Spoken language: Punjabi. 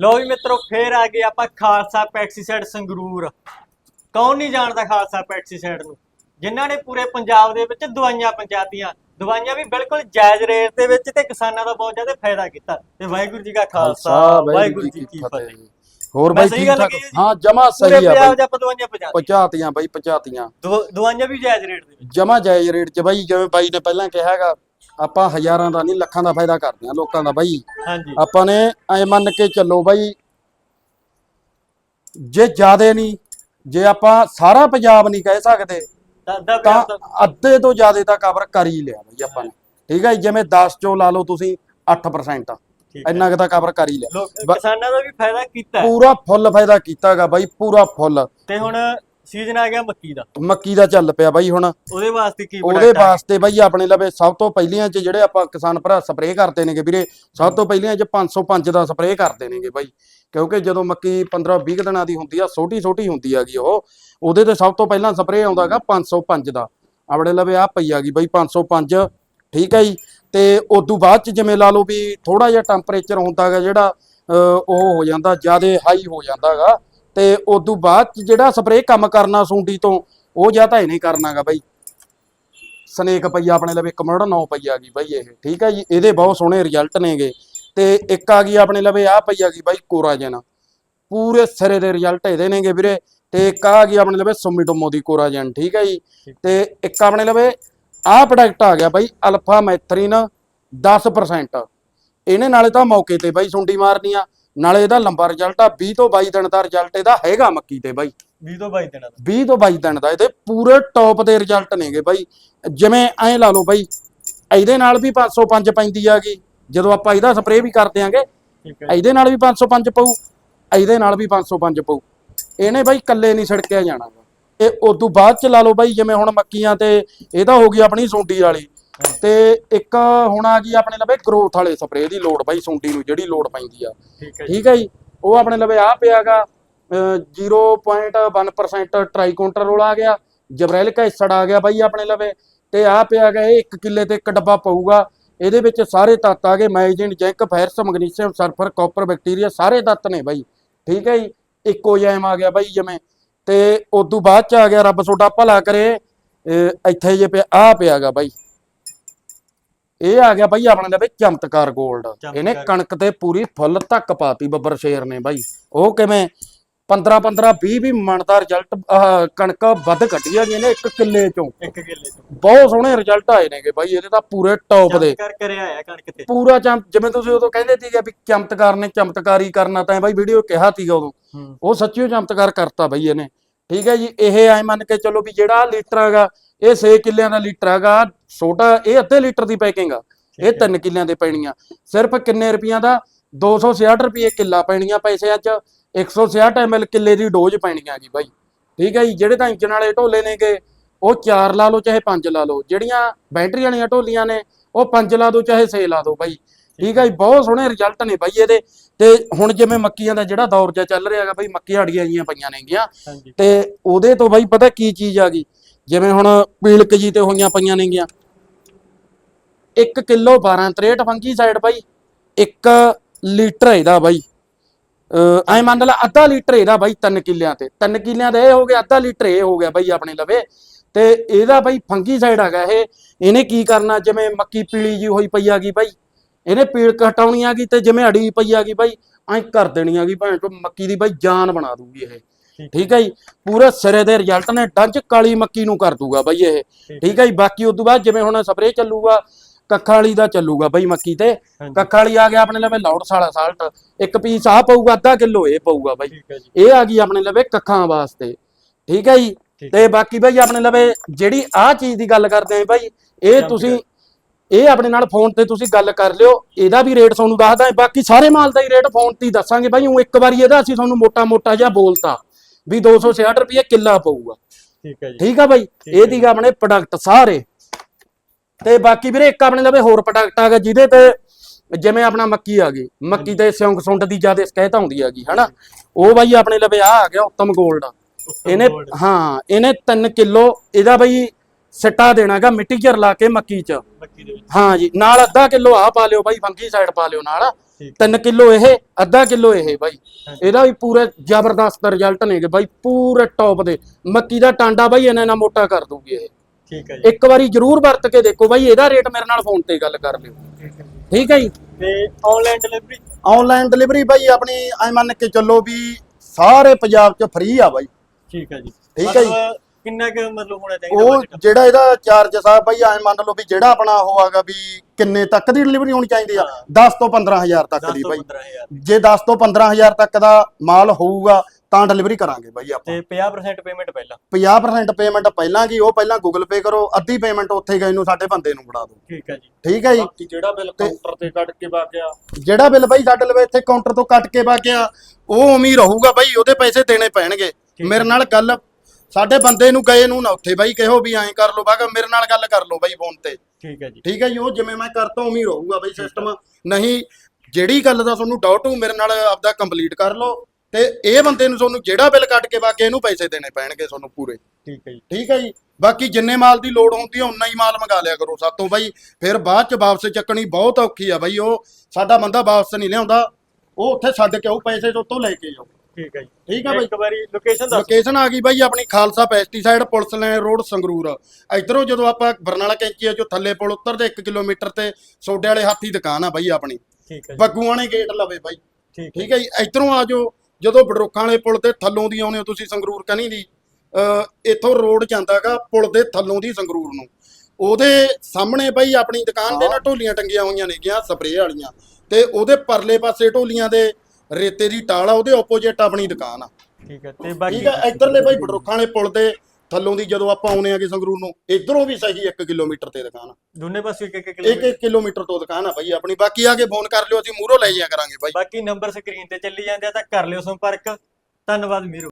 ਲੋ ਵੀ ਮਿੱਤਰੋ ਫੇਰ ਆ ਗਏ ਆਪਾਂ ਖਾਲਸਾ ਪੈਕਸੀਸਾਈਡ ਸੰਗਰੂਰ। ਕੌਣ ਨਹੀਂ ਜਾਣਦਾ ਖਾਲਸਾ ਪੈਕਸੀਸਾਈਡ ਨੂੰ? ਜਿਨ੍ਹਾਂ ਨੇ ਪੂਰੇ ਪੰਜਾਬ ਦੇ ਵਿੱਚ ਦਵਾਈਆਂ ਪਹੁੰਚਾਤੀਆਂ। ਦਵਾਈਆਂ ਵੀ ਬਿਲਕੁਲ ਜਾਇਜ਼ ਰੇਟ ਦੇ ਵਿੱਚ ਤੇ ਕਿਸਾਨਾਂ ਦਾ ਬਹੁਤ ਜ਼ਿਆਦਾ ਫਾਇਦਾ ਕੀਤਾ। ਤੇ ਵਾਹਿਗੁਰੂ ਜੀ ਕਾ ਖਾਲਸਾ ਵਾਹਿਗੁਰੂ ਜੀ ਕੀ ਫਤਿਹ। ਹੋਰ ਬਾਈ ਠੀਕ ਠਾਕ ਹੈ ਜਮਾ ਸਹੀ ਆ ਪੰਜਾਬ ਬਾਈ। 'ਚ ਆਪਾਂ ਦਵਾਈਆਂ ਪਹੁੰਚਾਤੀਆਂ ਪਚਾਤੀਆਂ ਬਾਈ ਪਚਾਤੀਆਂ ਦਵਾ- ਦਵਾਈਆਂ ਵੀ ਜਾਇਜ਼ ਰੇਟ ਦੇ ਵਿੱਚ। ਜਮਾ ਜਾਇਜ਼ ਰੇਟ 'ਚ ਬਾਈ ਜਿਵੇਂ ਬਾਈ ਨੇ ਪਹਿਲਾਂ ਕਿਹਾ ਹੈਗਾ ਆਪਾਂ ਹਜ਼ਾਰਾਂ ਦਾ ਨਹੀਂ ਲੱਖਾਂ ਦਾ ਫਾਇਦਾ ਕਰਦੇ ਆ ਲੋਕਾਂ ਦਾ ਬਾਈ। ਹਾਂਜੀ। ਆਪਾਂ ਨੇ ਐ ਮੰਨ ਕੇ ਚੱਲੋ ਬਾਈ ਜੇ ਜ਼ਿਆਦੇ ਨਹੀਂ ਜੇ ਆਪਾਂ ਸਾਰਾ ਪੰਜਾਬ ਨਹੀਂ ਕਹਿ ਸਕਦੇ ਤਾਂ ਅੱਧੇ ਤੋਂ ਜ਼ਿਆਦੇ ਤਾਂ ਕਵਰ ਕਰ ਹੀ ਲਿਆ ਬਾਈ ਆਪਾਂ ਨੇ। ਠੀਕ ਹੈ ਜਿਵੇਂ 10 ਚੋਂ ਲਾ ਲਓ ਤੁਸੀਂ 8% ਠੀਕ ਹੈ। ਇੰਨਾ ਕੁ ਤਾਂ ਕਵਰ ਕਰ ਹੀ ਲਿਆ। ਕਿਸਾਨਾਂ ਦਾ ਵੀ ਫਾਇਦਾ ਕੀਤਾ। ਪੂਰਾ ਫੁੱਲ ਫਾਇਦਾ ਕੀਤਾਗਾ ਬਾਈ ਪੂਰਾ ਫੁੱਲ। ਤੇ ਹੁਣ ਸੀਜ਼ਨ ਆ ਗਿਆ ਮੱਕੀ ਦਾ। ਮੱਕੀ ਦਾ ਚੱਲ ਪਿਆ ਬਾਈ ਹੁਣ। ਉਹਦੇ ਵਾਸਤੇ ਕੀ ਉਹਦੇ? ਵਾਸਤੇ ਬਾਈ ਆਪਣੇ ਲਵੇ ਸਭ ਤੋਂ ਪਹਿਲੀਆਂ ਚ ਜਿਹੜੇ ਆਪਾਂ ਕਿਸਾਨ ਭਰਾ ਸਪਰੇਅ ਕਰਦੇ ਨੇਗੇ ਵੀਰੇ ਸਭ ਤੋਂ ਪਹਿਲੀਆਂ ਚ 505 ਦਾ ਸਪਰੇਅ ਕਰਦੇ ਨੇਗੇ ਬਾਈ। ਕਿਉਂਕਿ ਜਦੋਂ ਮੱਕੀ 15 20 ਦਿਨਾਂ ਦੀ ਹੁੰਦੀ ਆ ਛੋਟੀ ਛੋਟੀ ਹੁੰਦੀ ਹੈਗੀ ਉਹ ਉਹਦੇ ਤੇ ਸਭ ਤੋਂ ਪਹਿਲਾਂ ਸਪਰੇਅ ਆਉਂਦਾਗਾ 505 ਦਾ। ਆਪਣੇ ਲਵੇ ਆ ਪਈ ਹੈਗੀ ਬਾਈ 505 ਠੀਕ ਹੈ ਜੀ? ਤੇ ਉਦੋਂ ਬਾਅਦ ਚ ਜਿਵੇਂ ਲਾ ਲਓ ਵੀ ਥੋੜਾ ਜਿਹਾ ਟੈਂਪਰੇਚਰ ਹੁੰਦਾਗਾ ਜਿਹੜਾ ਉਹ ਹੋ ਜਾਂਦਾ ਜਿਆਦੇ ਹਾਈ ਹੋ ਜਾਂਦਾਗਾ। ਤੇ ਉਦੋਂ ਬਾਅਦ ਚ ਜਿਹੜਾ ਸਪਰੇਅ ਕੰਮ ਕਰਨਾ ਸੁੰਡੀ ਤੋਂ, ਉਹ ਜਾਂ ਤਾਂ ਇਹ ਕਰਨਾਗਾ ਬਾਈ। ਸਨੇਕ ਪਈ ਆਪਣੇ ਲਵੇ ਕਮਰਡ 9 ਪਈ ਆ ਗਈ ਬਾਈ ਇਹ, ਠੀਕ ਹੈ ਜੀ? ਇਹਦੇ ਬਹੁਤ ਸੋਹਣੇ ਰਿਜ਼ਲਟ ਨੇਗੇ। ਤੇ ਇੱਕ ਆ ਗਈ ਆਪਣੇ ਲਵੇ ਆ ਪਈ ਆ ਗਈ ਬਾਈ ਕੋਰਾਜਨ। ਪੂਰੇ ਸਿਰੇ ਦੇ ਰਿਜ਼ਲਟ ਇਹਦੇ ਨੇਗੇ ਵੀਰੇ। ਤੇ ਇੱਕ ਆ ਗਈ ਆਪਣੇ ਲਵੇ ਸੁਮੀਟੋਮੋ ਦੀ ਕੋਰਾਜਨ, ਠੀਕ ਹੈ ਜੀ? ਤੇ ਇੱਕ ਆਪਣੇ ਲਵੇ, ਆਹ ਪ੍ਰੋਡਕਟ ਆ ਗਿਆ ਬਾਈ ਅਲਫਾ ਮੈਥਰੀਨ 10% ਇਹਨੇ ਨਾਲੇ ਤਾਂ ਮੌਕੇ ਤੇ ਬਾਈ ਸੁੰਡੀ ਮਾਰਨੀ ਆ। ਨਾਲੇ ਇਹਦਾ ਲੰਬਾ ਰਿਜ਼ਲਟ ਆ 20 ਤੋਂ 22 ਦਿਨ ਦਾ ਰਿਜ਼ਲਟ ਇਹਦਾ ਹੈਗਾ ਮੱਕੀ ਤੇ ਬਾਈ। 20 ਤੋਂ 22 ਦਿਨਾਂ ਦਾ। 20 ਤੋਂ 22 ਦਿਨ ਦਾ ਇਹਦੇ ਪੂਰੇ ਟੌਪ ਦੇ ਰਿਜ਼ਲਟ ਨੇਗੇ ਬਾਈ। ਜਿਵੇਂ ਐਂ ਲਾ ਲਓ ਬਾਈ ਇਹਦੇ ਨਾਲ ਵੀ 505 ਪੈਂਦੀ ਆਗੀ ਜਦੋਂ ਆਪਾਂ ਇਹਦਾ ਸਪਰੇਅ ਵੀ ਕਰ ਦਿਆਂਗੇ ਇਹਦੇ ਨਾਲ ਵੀ 505 ਪਊ ਇਹਦੇ ਨਾਲ ਵੀ 505 ਪਊ। ਇਹਨੇ ਬਾਈ ਕੱਲੇ ਨਹੀਂ ਛਿੜਕਿਆ ਜਾਣਾ। ਗਾ। ਇਹ ਉਦੋਂ ਬਾਅਦ ਚ ਲਾ ਲਓ ਬਾਈ ਜਿਵੇਂ ਹੁਣ ਮੱਕੀਆਂ ਤੇ ਇਹਦਾ ਹੋ ਗਈ ਆਪਣੀ ਸੁੰਡੀ ਵਾਲੀ। ਤੇ ਇੱਕ ਹੁਣ ਆ ਗਈ ਆਪਣੇ ਲਵੇ ਗਰੋਥ ਵਾਲੇ ਸਪਰੇਅ ਦੀ ਲੋੜ ਬਾਈ ਸੁੰਡੀ ਨੂੰ ਜਿਹੜੀ ਲੋੜ ਪੈਂਦੀ ਆ। ਠੀਕ ਹੈ ਜੀ। ਉਹ ਆਪਣੇ ਲਵੇ ਆ ਪਿਆਗਾ 0.1% ਟ੍ਰਾਈਕੌਂਟਰੋਲ ਆ ਗਿਆ ਜਬਰੈਲਿਕ ਐਸਿਡ ਆ ਗਿਆ ਬਾਈ ਆਪਣੇ ਲਵੇ। ਤੇ ਆ ਪਿਆਗਾ ਇਹ 1 ਕਿੱਲੇ ਤੇ ਇੱਕ ਡੱਬਾ ਪਊਗਾ। ਇਹਦੇ ਵਿੱਚ ਸਾਰੇ ਤੱਤ ਆ ਗਏ ਮੈਜਿਨ zinc ferrous magnesium sulphur copper bacteria ਸਾਰੇ ਤੱਤ ਨੇ ਬਾਈ। ਠੀਕ ਹੈ ਜੀ? ਇਕੋਜੈਮ ਆ ਗਿਆ ਬਾਈ ਜਿਵੇਂ। ਤੇ ਉਦੋਂ ਬਾਅਦ ਚ ਆ ਗਿਆ ਰੱਬ ਤੁਹਾਡਾ ਭਲਾ ਕਰੇ ਇੱਥੇ ਜੇ ਪਿਆ ਆ ਪਿਆਗਾ ਬਾਈ। ਇਹ ਆ ਗਿਆ ਬਾਈ ਆਪਣੇ ਲਵੇ ਚਮਤਕਾਰ 골ਡ ਇਹਨੇ। ਕਣਕ ਤੇ ਪੂਰੀ ਫੁੱਲ ਧੱਕ ਪਾਤੀ ਬੱਬਰ ਸ਼ੇਰ ਨੇ ਬਾਈ। ਉਹ ਕਿਵੇਂ? 15 15 20 20 ਮਣ ਦਾ ਰਿਜ਼ਲਟ ਕਣਕ ਵੱਧ ਕੱਢੀ ਆ ਇਹਨੇ ਇੱਕ ਕਿੱਲੇ ਚੋਂ। ਇੱਕ ਕਿੱਲੇ ਤੋਂ ਬਹੁਤ ਸੋਹਣੇ ਰਿਜ਼ਲਟ ਆਏ ਨੇਗੇ ਬਾਈ ਇਹਦੇ ਤਾਂ ਪੂਰੇ ਟੌਪ ਦੇ। ਕਰ ਕਰਿਆ ਆਇਆ ਕਣਕ ਤੇ। ਪੂਰਾ ਚਮ ਜਿਵੇਂ ਤੁਸੀਂ ਉਦੋਂ ਕਹਿੰਦੇ ਸੀਗੇ ਵੀ ਚਮਤਕਾਰ ਨੇ ਚਮਤਕਾਰੀ ਕਰਨਾ ਤਾਂ ਬਾਈ ਵੀਡੀਓ ਕਿਹਾ ਸੀਗਾ ਉਦੋਂ। ਉਹ ਸੱਚੀਓ ਚਮਤਕਾਰ ਕਰਤਾ ਬਾਈ ਇਹਨੇ। ਠੀਕ ਹੈ ਜੀ ਇਹ ਐ ਮੰਨ ਕੇ ਚੱਲੋ ਵੀ ਜਿਹੜਾ ਆਹ ਲੀਟਰ ਹੈਗਾ ਇਹ 6 ਕਿੱਲਿਆਂ ਦਾ ਲੀਟਰ ਹੈਗਾ ਛੋਟਾ ਇਹ ਅੱਧੇ ਲੀਟਰ ਦੀ ਪੈਕਿੰਗ ਆ ਇਹ 3 ਕਿੱਲਿਆਂ ਦੇ ਪੈਣੀਆਂ। ਸਿਰਫ ਕਿੰਨੇ ਰੁਪਈਆਂ ਦਾ? 266 ਰੁਪਏ ਕਿੱਲਾ ਪੈਣੀਆਂ ਪੈਸਿਆਂ 'ਚ 166 ml ਕਿੱਲੇ ਦੀ ਡੋਜ਼ ਪੈਣੀਆਂ ਜੀ ਬਾਈ। ਠੀਕ ਹੈ ਜੀ ਜਿਹੜੇ ਤਾਂ ਇੰਜਨ ਵਾਲੇ ਢੋਲੇ ਨੇਗੇ ਉਹ 4 ਲਾ ਲਓ ਚਾਹੇ 5 ਲਾ ਲਓ ਜਿਹੜੀਆਂ ਬੈਟਰੀ ਵਾਲੀਆਂ ਢੋਲੀਆਂ ਨੇ ਉਹ 5 ਲਾ ਦਿਓ ਚਾਹੇ 6 ਲਾ ਦਿਓ ਬਾਈ। ਠੀਕ ਹੈ ਜੀ ਬਹੁਤ ਸੋਹਣੇ ਰਿਜ਼ਲਟ ਨੇ ਬਾਈ ਇਹਦੇ। ਤੇ ਹੁਣ ਜਿਵੇਂ ਮੱਕੀਆਂ ਦਾ ਜਿਹੜਾ ਦੌਰ ਜਿਹਾ ਚੱਲ ਰਿਹਾ ਹੈਗਾ ਬਾਈ ਮੱਕੀ ਅੜੀਆਂ ਜੀਆਂ ਪਈਆਂ ਨੇਗੀਆਂ। ਤੇ ਉਹਦੇ ਤੋਂ ਬਾਈ ਪਤਾ ਕੀ ਚੀਜ਼ ਆ ਗਈ? ਜਿਵੇਂ ਹੁਣ ਪੀਲਕ ਜੀ ਤੇ ਹੋਈਆਂ ਪਈਆਂ ਨੇਗੀਆਂ। 1 ਕਿਲੋ 12 63 ਫੰਗੀਸਾਈਡ ਬਾਈ 1 ਲੀਟਰ ਇਹਦਾ ਬਾਈ। ਅ ਐ ਮੰਨ ਲਾ ਅੱਧਾ ਲੀਟਰ ਇਹਦਾ ਬਾਈ 3 ਕਿੱਲਿਆਂ ਤੇ। 3 ਕਿੱਲਿਆਂ ਦਾ ਇਹ ਹੋ ਗਿਆ, ਅੱਧਾ ਲੀਟਰ ਇਹ ਹੋ ਗਿਆ ਬਾਈ ਆਪਣੇ ਲਵੇ। ਤੇ ਇਹਦਾ ਬਾਈ ਫੰਗੀਸਾਈਡ ਹੈਗਾ ਇਹ। ਇਹਨੇ ਕੀ ਕਰਨਾ, ਜਿਵੇਂ ਮੱਕੀ ਪੀਲੀ ਜੀ ਹੋਈ ਪਈ ਆ ਗਈ ਬਾਈ। ਇਹਨੇ ਪੀਲਕ ਹਟਾਉਣੀ ਆ ਗਈ ਤੇ ਜਿਵੇਂ ਅੜੀ ਪਈ ਆ ਗਈ ਬਾਈ, ਐਂ ਕਰ ਦੇਣੀ ਆ ਗਈ ਭੈਣ ਮੱਕੀ ਦੀ ਬਾਈ ਜਾਨ ਬਣਾ ਦੂਗੀ ਇਹ। ਠੀਕ ਹੈ ਜੀ? ਪੂਰੇ ਸਿਰੇ ਦੇ ਰਿਜ਼ਲਟ ਨੇ ਡੰਚ ਕਾਲੀ ਮੱਕੀ ਨੂੰ ਕਰ ਦੂਗਾ ਬਾਈ ਇਹ। ਠੀਕ ਹੈ। ਜੀ? ਬਾਕੀ ਉਸ ਤੋਂ ਬਾਅਦ ਜਿਵੇਂ ਹੁਣ ਸਪਰੇਅ ਚੱਲੂਗਾ ਕੱਖਾਂ ਵਾਲੀ ਦਾ ਚੱਲੂਗਾ ਬਾਈ ਮੱਕੀ ਤੇ। ਕੱਖਾਂ ਵਾਲੀ ਆ ਗਿਆ ਆਪਣੇ ਲਵੇ ਲੌੜਸ ਵਾਲਾ ਸਾਲਟ ਇੱਕ ਪੀਸ ਆ ਪਊਗਾ ਅੱਧਾ ਕਿਲੋ ਇਹ ਪਊਗਾ ਬਾਈ। ਇਹ ਆ ਗਈ ਆਪਣੇ ਲਵੇ ਕੱਖਾਂ ਵਾਸਤੇ। ਠੀਕ ਹੈ ਜੀ? ਤੇ ਬਾਕੀ ਬਾਈ ਆਪਣੇ ਲਵੇ ਜਿਹੜੀ ਆ ਚੀਜ਼ ਦੀ ਗੱਲ ਕਰਦੇ ਆਂ ਬਾਈ ਇਹ ਤੁਸੀਂ ਇਹ ਆਪਣੇ ਨਾਲ ਫੋਨ ਤੇ ਤੁਸੀਂ ਗੱਲ ਕਰ ਲਿਓ। ਇਹਦਾ ਵੀ ਰੇਟ ਤੁਹਾਨੂੰ ਦੱਸਦਾ ਬਾਕੀ ਸਾਰੇ ਮਾਲ ਦਾ ਹੀ ਰੇਟ ਫੋਨ ਤੇ ਹੀ ਦੱਸਾਂਗੇ ਬਾਈ। ਉਹ ਇੱਕ ਵਾਰੀ ਇਹਦਾ ਅਸੀਂ ਤੁਹਾਨੂੰ ਮੋਟਾ ਮੋਟਾ ਜਿਹਾ ਬੋਲਤਾ। ਵੀ 266 ਰੁਪਏ ਕਿੱਲਾ ਪਊਗਾ। ਠੀਕ ਹੈ ਜੀ। ਠੀਕ ਆ ਬਾਈ? ਇਹ ਦੀਗਾ ਆਪਣੇ ਪ੍ਰੋਡਕਟ ਸਾਰੇ। ਤੇ ਬਾਕੀ ਵੀਰੇ ਇੱਕ ਆਪਣੇ ਲਵੇ ਹੋਰ ਪ੍ਰੋਡਕਟ ਆ ਗਿਆ ਜਿਹਦੇ ਤੇ ਜਿਵੇਂ ਆਪਣਾ ਮੱਕੀ ਆ ਗਈ। ਮੱਕੀ ਤੇ ਸਿਉਂਕ ਸੁੰਡ ਦੀ ਜ਼ਿਆਦਾ ਸ਼ਿਕਾਇਤ ਆਉਂਦੀ ਹੈਗੀ ਹਨਾ? ਉਹ ਬਾਈ ਆਪਣੇ ਲਵੇ ਆ ਆ ਗਿਆ ਉੱਤਮ 골ਡ ਉੱਤਮ ਇਹਨੇ ਹਾਂ ਇਹਨੇ 3 ਕਿਲੋ ਇਹਦਾ ਬਾਈ ਸਿੱਟਾ ਦੇਣਾਗਾ ਮਿੱਟੀ ਚ ਰਲਾ ਕੇ ਮੱਕੀ ਚ। ਮੱਕੀ ਦੇ ਵਿੱਚ। ਹਾਂ ਜੀ ਨਾਲ ਅੱਧਾ ਕਿਲੋ ਆ ਪਾ ਲਿਓ ਬਾਈ ਫੰਗੀ ਸਾਈਡ ਪਾ ਲਿਓ ਨਾਲ। 3 ਕਿਲੋ ਇਹ ਅੱਧਾ ਕਿਲੋ ਇਹ ਬਾਈ। ਇਹਦਾ ਵੀ ਪੂਰੇ ਜ਼ਬਰਦਸਤ ਰਿਜ਼ਲਟ ਨੇਗੇ ਬਾਈ ਪੂਰੇ ਟੌਪ ਦੇ। ਮੱਕੀ ਦਾ ਟਾਂਡਾ ਬਾਈ ਇਹਨਾਂ ਨਾਲ ਮੋਟਾ ਕਰ ਦੂਗੀ ਇਹ। ਠੀਕ ਹੈ ਜੀ। ਇੱਕ ਵਾਰੀ ਜਰੂਰ ਵਰਤ ਕੇ ਦੇਖੋ ਬਾਈ ਇਹਦਾ ਰੇਟ ਮੇਰੇ ਨਾਲ ਫੋਨ ਤੇ ਗੱਲ ਕਰ ਲਿਓ। ਠੀਕ ਹੈ ਜੀ। ਠੀਕ ਹੈ ਜੀ? ਤੇ ਆਨਲਾਈਨ ਡਿਲੀਵਰੀ ਆਨਲਾਈਨ ਡਿਲੀਵਰੀ ਬਾਈ ਆਪਣੀ ਐ ਮੰਨ ਕੇ ਚੱਲੋ ਵੀ ਸਾਰੇ ਪੰਜਾਬ 'ਚ ਫ੍ਰੀ ਆ ਬਾਈ। ਠੀਕ ਹੈ ਜੀ। ਠੀਕ ਹੈ ਜੀ। ਕਿੰਨਾ ਕੁ ਮਤਲਬ ਹੋਣਾ ਚਾਹੀਦਾ ਉਹ budget? ਜਿਹੜਾ ਇਹਦਾ ਚਾਰਜ ਸਾਹਿਬ ਬਾਈ ਐ ਮੰਨ ਲਓ ਵੀ ਜਿਹੜਾ ਆਪਣਾ ਉਹ ਹੈਗਾ ਵੀ ਕਿੰਨੇ ਤੱਕ ਦੀ ਡਿਲੀਵਰੀ ਹੋਣੀ ਚਾਹੀਦੀ ਆ? ਹਾਂ। 10 ਤੋਂ 15000 ਤੱਕ 10 ਦੀ ਤੋਂ 15000 ਜੇ 10 ਤੋਂ 15000 ਤੱਕ ਦਾ ਮਾਲ ਹੋਊਗਾ ਤਾਂ ਡਿਲੀਵਰੀ ਕਰਾਂਗੇ ਬਾਈ ਆਪਾਂ। ਤੇ 50% ਪੇਮੈਂਟ ਪਹਿਲਾਂ? 50% ਪੇਮੈਂਟ ਪਹਿਲਾਂ ਕੀ ਉਹ ਪਹਿਲਾਂ ਗੂਗਲ ਪੇ ਕਰੋ ਅੱਧੀ ਪੇਮੈਂਟ ਉੱਥੇ ਗਏ ਨੂੰ ਸਾਡੇ ਬੰਦੇ ਨੂੰ ਫੜਾ ਦਿਓ। ਠੀਕ ਹੈ ਜੀ। ਠੀਕ ਹੈ ਜੀ? ਬਾਕੀ ਜਿਹੜਾ ਬਿੱਲ ਕਾਊਂਟਰ ਤੇ ਕੱਢ ਕੇ ਵਾ ਗਿਆ। ਜਿਹੜਾ ਬਿੱਲ ਬਾਈ ਸਾਡੇ ਲਵੇ ਇੱਥੇ ਕਾਊਂਟਰ ਤੋਂ ਕੱਟ ਕੇ ਬਾਕਿਆ ਉਹ ਉਮੀ ਰਹੂਗਾ ਬਾਈ ਉਹਦੇ ਪੈਸੇ ਦੇਣੇ ਪੈਣਗੇ। ਮੇਰੇ ਨਾਲ ਗੱਲ ਸਾਡੇ ਬੰਦੇ ਨੂੰ ਗਏ ਨੂੰ ਨਾ ਉੱਥੇ ਬਾਈ ਕਹੋ ਵੀ ਐਂ ਕਰ ਲਓ ਬਾਗਾ ਮੇਰੇ ਨਾਲ ਗੱਲ ਕਰ ਲਓ ਬਾਈ ਫੋਨ ਤੇ। ਠੀਕ ਹੈ ਜੀ। ਠੀਕ ਹੈ ਜੀ ਉਹ ਜਿਵੇਂ ਮੈਂ ਕਰਤਾ ਉਮੀ ਰਹੂਗਾ ਬਾਈ ਸਿਸਟਮ ਨਹੀਂ ਜਿਹੜੀ ਗੱਲ ਦਾ ਤੁਹਾਨੂੰ ਡਾਊਟ ਹੋ ਮੇਰੇ ਨਾਲ ਆਪਦਾ ਕੰਪਲੀਟ ਕਰ ਲਓ ਤੇ ਇਹ ਬੰਦੇ ਨੂੰ ਤੁਹਾਨੂੰ ਜਿਹੜਾ ਬਿੱਲ ਕੱਟ ਕੇ ਬਾਕੀ ਇਹਨੂੰ ਪੈਸੇ ਦੇਣੇ ਪੈਣਗੇ ਤੁਹਾਨੂੰ ਪੂਰੇ। ਠੀਕ ਹੈ ਜੀ। ਠੀਕ ਹੈ ਜੀ ਬਾਕੀ ਜਿੰਨੇ ਮਾਲ ਦੀ ਲੋੜ ਹੁੰਦੀ ਹੈ ਉਨਾ ਹੀ ਮਾਲ ਮੰਗਾ ਲਿਆ ਕਰੋ ਸਾਤੋਂ ਬਾਈ। ਫਿਰ ਬਾਅਦ ਚ ਵਾਪਸ ਚੱਕਣੀ ਬਹੁਤ ਔਖੀ ਆ ਬਾਈ ਉਹ ਸਾਡਾ ਬੰਦਾ ਵਾਪਸ ਨਹੀਂ ਲਿਆਉਂਦਾ ਉਹ ਉੱਥੇ ਛੱਡ ਕੇ ਉਹ ਪੈਸੇ ਤੋਂ ਲੈ ਕੇ ਜਾਓ ਠੀਕ ਹੈ ਜੀ। ਠੀਕ ਹੈ ਬਾਈ। ਇੱਕ ਵਾਰੀ ਲੋਕੇਸ਼ਨ ਦੱਸ ਲੋਕੇਸ਼ਨ ਆ ਗਈ ਬਾਈ ਆਪਣੀ Khalsa pesticide police line road Sangrur. ਇਧਰੋਂ ਜਦੋਂ ਆਪਾਂ ਬਰਨਾਲਾ ਕੈਂਚੀਆ ਚੋਂ ਥੱਲੇ ਪੁਲ ਉਤਰਦੇ 1 ਕਿਲੋਮੀਟਰ ਤੇ ਸੋਡੇ ਵਾਲੇ ਹਾਥੀ ਦੁਕਾਨ ਆ ਬਾਈ ਆਪਣੀ। ਠੀਕ ਹੈ ਜੀ। ਬੱਗੂਆਣੇ ਗੇਟ ਲਵੇ ਬਾਈ। ਠੀਕ ਹੈ ਜੀ। ਇਧਰੋਂ ਆ ਜਾਓ ਜਦੋਂ ਬਡਰੋਖਾਂ ਵਾਲੇ ਪੁਲ ਤੇ ਥੱਲੋਂ ਦੀ ਆਉਣੇ ਹੋ ਤੁਸੀਂ ਸੰਗਰੂਰ ਕਨੀ ਦੀ ਅ ਇੱਥੋਂ ਰੋਡ ਜਾਂਦਾਗਾ ਪੁਲ ਦੇ ਥੱਲੋਂ ਦੀ ਸੰਗਰੂਰ ਨੂੰ। ਉਹਦੇ ਸਾਹਮਣੇ ਬਾਈ ਆਪਣੀ ਦੁਕਾਨ ਦੇ ਨਾਲ ਢੋਲੀਆਂ ਟੰਗੀਆਂ ਹੋਈਆਂ ਨੇਗੀਆਂ ਸਪਰੇਅ ਵਾਲੀਆਂ। ਤੇ ਉਹਦੇ ਪਰਲੇ ਪਾਸੇ ਢੋਲੀਆਂ ਦੇ ਰੇਤੇ ਦੀ ਟਾਲ ਆ ਉਹਦੇ ਆਪੋਜੀਟ ਆਪਣੀ ਦੁਕਾਨ ਆ। ਠੀਕ ਹੈ ਤੇ ਬਾਕੀ ਠੀਕ ਹੈ ਇੱਧਰਲੇ ਬਾਈ ਬਡਰੋਖਾਂ ਵਾਲੇ ਪੁਲ ਦੇ ਥੱਲੋਂ ਦੀ ਜਦੋਂ ਆਪਾਂ ਆਉਣੇ ਆਗੇ ਸੰਗਰੂਰ ਨੂੰ ਇਧਰੋਂ ਵੀ ਸਹੀ 1 ਕਿਲੋਮੀਟਰ ਤੇ ਦੁਕਾਨ ਆ। ਦੋਨੇ ਪਾਸੇ ਇੱਕ ਇੱਕ ਕਿਲੋਮੀਟਰ। ਇੱਕ ਕਿਲੋਮੀਟਰ ਤੋਂ ਦੁਕਾਨ ਆ ਬਾਈ ਆਪਣੀ। ਬਾਕੀ ਆ ਕੇ ਫੋਨ ਕਰ ਲਿਓ ਅਸੀਂ ਮੂਹਰੋਂ ਲੈ ਜਾਇਆ ਕਰਾਂਗੇ ਬਾਈ। ਬਾਕੀ ਨੰਬਰ ਸਕਰੀਨ ਤੇ ਚੱਲੀ ਜਾਂਦੇ ਆ ਤਾਂ ਕਰ ਲਿਓ ਸੰਪਰਕ। ਧੰਨਵਾਦ ਮੀਰੂ